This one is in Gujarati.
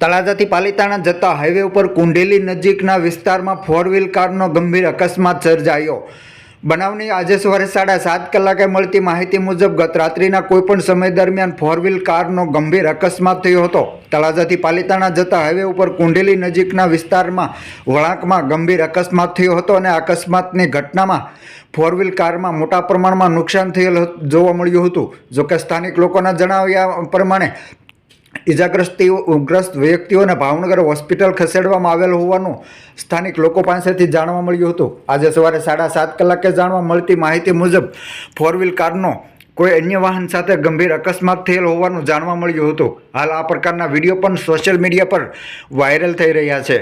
તળાજાથી પાલિતાણા જતા હાઈવે ઉપર કુંડેલી નજીકના વિસ્તારમાં ફોર વ્હીલ કારનો ગંભીર અકસ્માત સર્જાયો. બનાવની આજે સવારે સાડા સાત કલાકે મળતી માહિતી મુજબ ગત રાત્રિના કોઈપણ સમય દરમિયાન ફોર વ્હીલ કારનો ગંભીર અકસ્માત થયો હતો. તળાજાથી પાલિતાણા જતા હાઈવે ઉપર કુંડેલી નજીકના વિસ્તારમાં વળાંકમાં ગંભીર અકસ્માત થયો હતો અને અકસ્માતની ઘટનામાં ફોર વ્હીલ કારમાં મોટા પ્રમાણમાં નુકસાન થયેલ જોવા મળ્યું હતું. જોકે સ્થાનિક લોકોના જણાવ્યા પ્રમાણે ઇજાગ્રસ્ત ઉગ્રસ્ત વ્યક્તિઓને ભાવનગર હોસ્પિટલ ખસેડવામાં આવેલ હોવાનું સ્થાનિક લોકો પાસેથી જાણવા મળ્યું હતું. આજે સવારે સાડા સાત કલાકે જાણવા મળતી માહિતી મુજબ ફોર વ્હીલ કારનો કોઈ અન્ય વાહન સાથે ગંભીર અકસ્માત થયેલ હોવાનું જાણવા મળ્યું હતું. હાલ આ પ્રકારના વીડિયો પણ સોશિયલ મીડિયા પર વાયરલ થઈ રહ્યા છે.